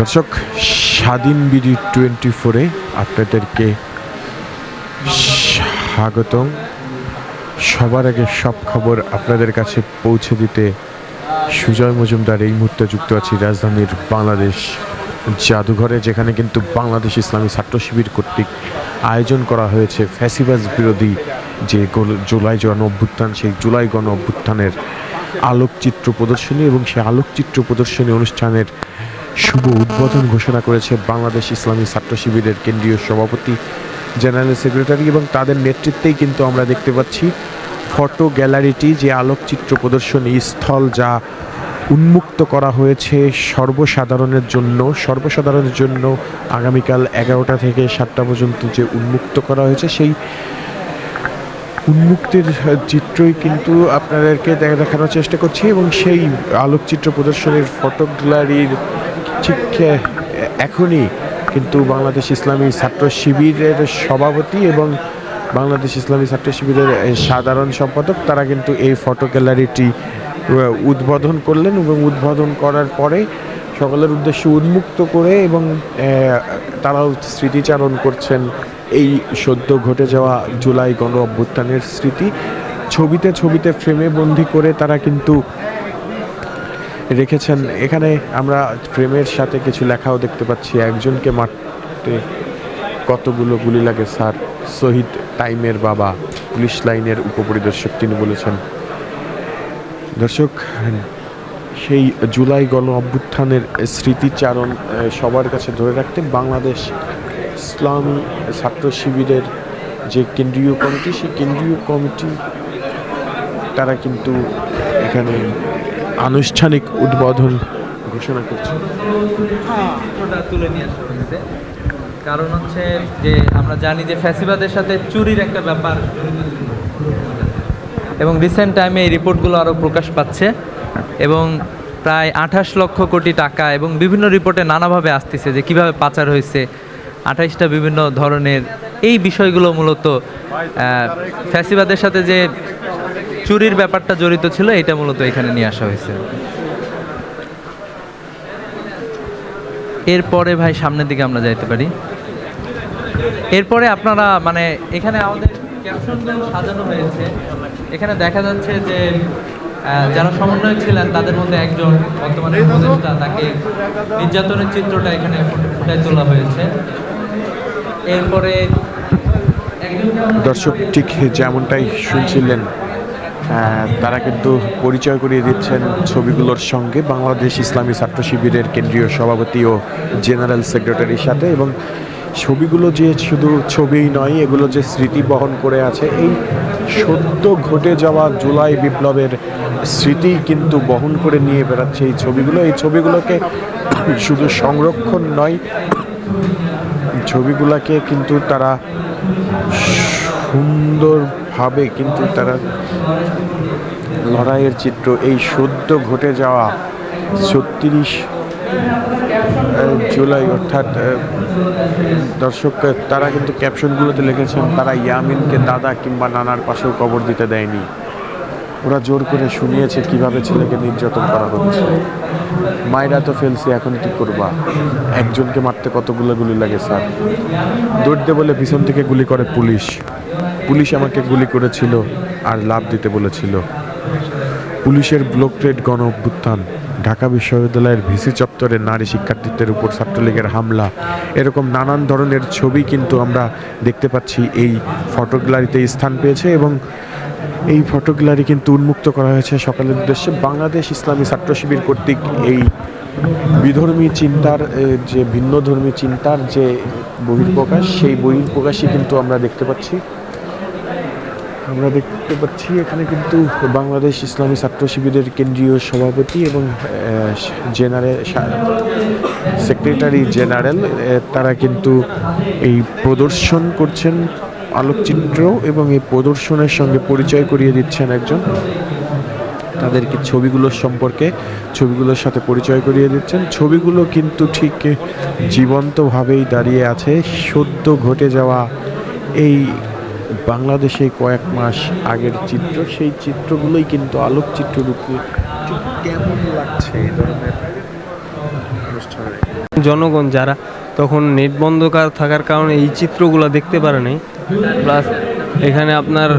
দর্শক, স্বাধীন BD twenty ফোরে আপনাদেরকে স্বাগতম। সবার আগে সব খবর আপনাদের কাছে পৌঁছে দিতে সুজয় মজুমদার এই মুহূর্তে যুক্ত আছি রাজধানীর বাংলাদেশ জাদুঘরে, যেখানে কিন্তু বাংলাদেশ ইসলামী ছাত্র শিবির কর্তৃক আয়োজন করা হয়েছে। ফ্যাসিবাস বিরোধী যে জুলাই জন অভ্যুত্থান, সেই জুলাই গণ অভ্যুত্থানের আলোকচিত্র প্রদর্শনী এবং সেই আলোকচিত্র প্রদর্শনী অনুষ্ঠানের শুভ উদ্বোধন ঘোষণা করেছে বাংলাদেশ ইসলামী ছাত্র শিবিরের কেন্দ্রীয় সভাপতি, জেনারেল সেক্রেটারি এবং তাদের নেতৃত্বেই কিন্তু আমরা দেখতে পাচ্ছি ফটো গ্যালারিটি, যে আলোকচিত্র প্রদর্শনী স্থল যা উন্মুক্ত করা হয়েছে সর্বসাধারণের জন্য। সর্বসাধারণের জন্য আগামীকাল এগারোটা থেকে সাতটা পর্যন্ত যে উন্মুক্ত করা হয়েছে, সেই উন্মুক্তের চিত্রই কিন্তু আপনাদেরকে দেখানোর চেষ্টা করছি এবং সেই আলোকচিত্র প্রদর্শনীর ফটো গ্যালারির ঠিক এখনই কিন্তু বাংলাদেশ ইসলামী ছাত্র শিবিরের সভাপতি এবং বাংলাদেশ ইসলামী ছাত্র শিবিরের সাধারণ সম্পাদক, তারা কিন্তু এই ফটো গ্যালারিটি উদ্বোধন করলেন এবং উদ্বোধন করার পরে সকলের উদ্দেশ্যে উন্মুক্ত করে এবং তারাও স্মৃতিচারণ করছেন এই সদ্য ঘটে যাওয়া জুলাই গণ অভ্যুত্থানের স্মৃতি। ছবিতে ছবিতে ফ্রেমে বন্দি করে তারা কিন্তু রেখেছেন। এখানে আমরা ফ্রেমের সাথে কিছু লেখাও দেখতে পাচ্ছি। একজনকে মারতে কতগুলো গুলি লাগে, স্যার? শহীদ টাইমের বাবা, পুলিশ লাইনের উপপরিদর্শক, তিনি বলেছেন। দর্শক সেই জুলাই গণ অভ্যুত্থানের স্মৃতিচারণ সবার কাছে ধরে রাখতে বাংলাদেশ ইসলামী ছাত্র শিবিরের যে কেন্দ্রীয় কমিটি সেই কেন্দ্রীয় কমিটি তারা কিন্তু এখানে আনুষ্ঠানিক উদ্বোধন ঘোষণা করছে। ওটা তুলে নিয়ে আসা হয়েছে কারণ হচ্ছে যে আমরা জানি যে ফ্যাসিবাদের সাথে চুরির একটা ব্যাপার। এবং রিসেন্ট টাইমে এই রিপোর্টগুলো আরও প্রকাশ পাচ্ছে। এবং প্রায় আঠাশ লক্ষ কোটি টাকা এবং বিভিন্ন রিপোর্টে নানাভাবে আসতেছে যে কীভাবে পাচার হয়েছে, আঠাইশটা বিভিন্ন ধরনের। এই বিষয়গুলো মূলত ফ্যাসিবাদের সাথে যে চুরির ব্যাপারটা জড়িত ছিল, এটা মূলত এখানে নিয়ে আসা হয়েছে। এরপরে ভাই, সামনের দিকে আমরা যাইতে পারি। এরপরে আপনারা মানে এখানে আমাদের ক্যাপশনগুলো সাজানো হয়েছে। এখানে দেখা যাচ্ছে যে যারা সমন্বয়ক ছিলেন তাদের মধ্যে একজন বর্তমানে উপদেষ্টা তাকে নির্যাতনের চিত্রটা এখানে ফুটে- ফুটায় তোলা হয়েছে। এরপরে দর্শক ঠিক যেমনটাই শুনছিলেন তারা কিন্তু পরিচয় করিয়ে দিচ্ছেন ছবিগুলোর সঙ্গে। বাংলাদেশ ইসলামী ছাত্র শিবিরের কেন্দ্রীয় সভাপতি ও জেনারেল সেক্রেটারির সাথে এবং ছবিগুলো যে শুধু ছবিই নয়, এগুলো যে স্মৃতি বহন করে আছে, এই সদ্য ঘটে যাওয়া জুলাই বিপ্লবের স্মৃতি কিন্তু বহন করে নিয়ে বেড়াচ্ছে এই ছবিগুলো। এই ছবিগুলোকে শুধু সংরক্ষণ নয়, ছবিগুলোকে কিন্তু তারা সুন্দরভাবে কিন্তু তারা লড়াইয়ের চিত্র, এই সদ্য ঘটে যাওয়া ছত্রিশ জুলাই অর্থাৎ দর্শক তারা কিন্তু ক্যাপশনগুলোতে লিখেছেন, তারা ইয়ামিনকে দাদা কিংবা নানার পাশেও কবর দিতে দেয়নি। ওরা জোর করে শুনিয়েছে কীভাবে ছেলেকে নির্যাতন করা হচ্ছে। মায়েরা তো ফেলছে, এখন কি করবা? একজনকে মারতে কতগুলো গুলি লাগে, স্যার? দৌড়তে বলে পিছন থেকে গুলি করে পুলিশ। পুলিশ আমাকে গুলি করেছিল আর লাভ দিতে বলেছিল। পুলিশের ব্লক ট্রেড গণ অভ্যুত্থান ঢাকা বিশ্ববিদ্যালয়ের ভিসি চত্বরে নারী শিক্ষার্থীদের উপর ছাত্রলীগের হামলা। এরকম নানান ধরনের ছবি কিন্তু আমরা দেখতে পাচ্ছি এই ফটো গ্যালারিতে স্থান পেয়েছে এবং এই ফটো গ্যালারি কিন্তু উন্মুক্ত করা হয়েছে সকালের উদ্দেশ্যে। বাংলাদেশ ইসলামী ছাত্র শিবির কর্তৃক এই বিধর্মী চিন্তার যে ভিন্ন ধর্মী চিন্তার যে বহির্প্রকাশ সেই বহির্প্রকাশই কিন্তু আমরা দেখতে পাচ্ছি। আমরা দেখতে পাচ্ছি এখানে কিন্তু বাংলাদেশ ইসলামী ছাত্র শিবিরের কেন্দ্রীয় সভাপতি এবং জেনারেল সেক্রেটারি জেনারেল তারা কিন্তু এই প্রদর্শন করছেন আলোকচিত্র এবং এই প্রদর্শনের সঙ্গে পরিচয় করিয়ে দিচ্ছেন একজন। তাদেরকে ছবিগুলোর সম্পর্কে ছবিগুলোর সাথে পরিচয় করিয়ে দিচ্ছেন। ছবিগুলো কিন্তু ঠিক জীবন্তভাবেই দাঁড়িয়ে আছে। সদ্য ঘটে যাওয়া এই বাংলাদেশে কয়েক মাস আগের চিত্র, সেই চিত্রগুলোই কিন্তু আলোকচিত্র রূপে কেমন লাগছে এই ধরনের জনগণ যারা তখন নেট বন্ধ থাকার কারণে এই চিত্রগুলো দেখতে পারেনি। প্লাস এখানে আপনার